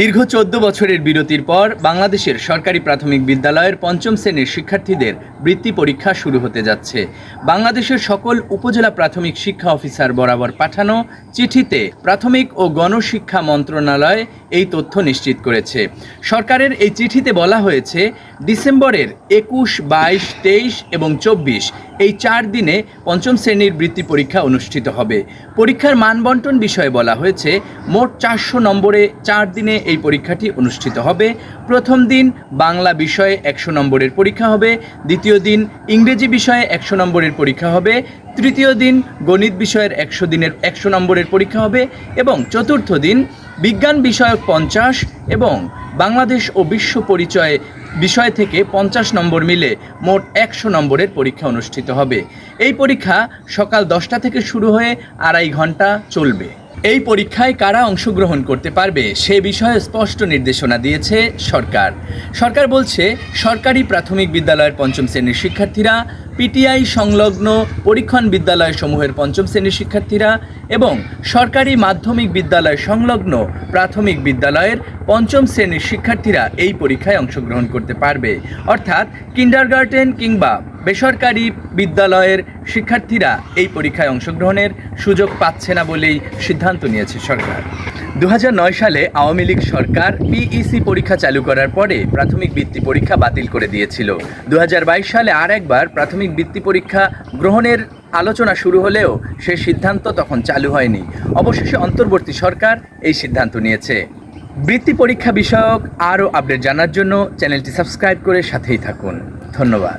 দীর্ঘ চোদ্দ বছরের বিরতির পর বাংলাদেশের সরকারি প্রাথমিক বিদ্যালয়ের পঞ্চম শ্রেণির শিক্ষার্থীদের বৃত্তি পরীক্ষা শুরু হতে যাচ্ছে। বাংলাদেশের সকল উপজেলা প্রাথমিক শিক্ষা অফিসার বরাবর পাঠানো চিঠিতে প্রাথমিক ও গণশিক্ষা মন্ত্রণালয় এই তথ্য নিশ্চিত করেছে। সরকারের এই চিঠিতে বলা হয়েছে, ডিসেম্বরের একুশ, বাইশ, তেইশ এবং চব্বিশ এই চার দিনে পঞ্চম শ্রেণির বৃত্তি পরীক্ষা অনুষ্ঠিত হবে। পরীক্ষার মানবন্টন বিষয়ে বলা হয়েছে, মোট চারশো নম্বরে চার দিনে এই পরীক্ষাটি অনুষ্ঠিত হবে। প্রথম দিন বাংলা বিষয়ে একশো নম্বরের পরীক্ষা হবে, দ্বিতীয় দিন ইংরেজি বিষয়ে একশো নম্বরের পরীক্ষা হবে, তৃতীয় দিন গণিত বিষয়ের একশো দিনের একশো নম্বরের পরীক্ষা হবে এবং চতুর্থ দিন বিজ্ঞান বিষয়ক পঞ্চাশ এবং বাংলাদেশ ও বিশ্ব পরিচয় বিষয় থেকে পঞ্চাশ নম্বর মিলে মোট একশো নম্বরের পরীক্ষা অনুষ্ঠিত হবে। এই পরীক্ষা সকাল দশটা থেকে শুরু হয়ে আড়াই ঘণ্টা চলবে। এই পরীক্ষায় কারা অংশগ্রহণ করতে পারবে সে বিষয়ে স্পষ্ট নির্দেশনা দিয়েছে সরকার। সরকার বলছে, সরকারি প্রাথমিক বিদ্যালয়ের পঞ্চম শ্রেণির শিক্ষার্থীরা, পিটিআই সংলগ্ন পরীক্ষণ বিদ্যালয় সমূহের পঞ্চম শ্রেণির শিক্ষার্থীরা এবং সরকারি মাধ্যমিক বিদ্যালয় সংলগ্ন প্রাথমিক বিদ্যালয়ের পঞ্চম শ্রেণির শিক্ষার্থীরা এই পরীক্ষায় অংশগ্রহণ করতে পারবে। অর্থাৎ কিন্ডারগার্টেন কিংবা বেসরকারি বিদ্যালয়ের শিক্ষার্থীরা এই পরীক্ষায় অংশগ্রহণের সুযোগ পাচ্ছে না বলেই সিদ্ধান্ত নিয়েছে সরকার। দু হাজার নয় সালে আওয়ামী লীগ সরকার পিইসি পরীক্ষা চালু করার পরে প্রাথমিক বৃত্তি পরীক্ষা বাতিল করে দিয়েছিল। দু হাজার বাইশ সালে আর একবার প্রাথমিক বৃত্তি পরীক্ষা গ্রহণের আলোচনা শুরু হলেও সে সিদ্ধান্ত তখন চালু হয়নি। অবশেষে অন্তর্বর্তী সরকার এই সিদ্ধান্ত নিয়েছে। বৃত্তি পরীক্ষা বিষয়ক আরও আপডেট জানার জন্য চ্যানেলটি সাবস্ক্রাইব করে সাথেই থাকুন। ধন্যবাদ।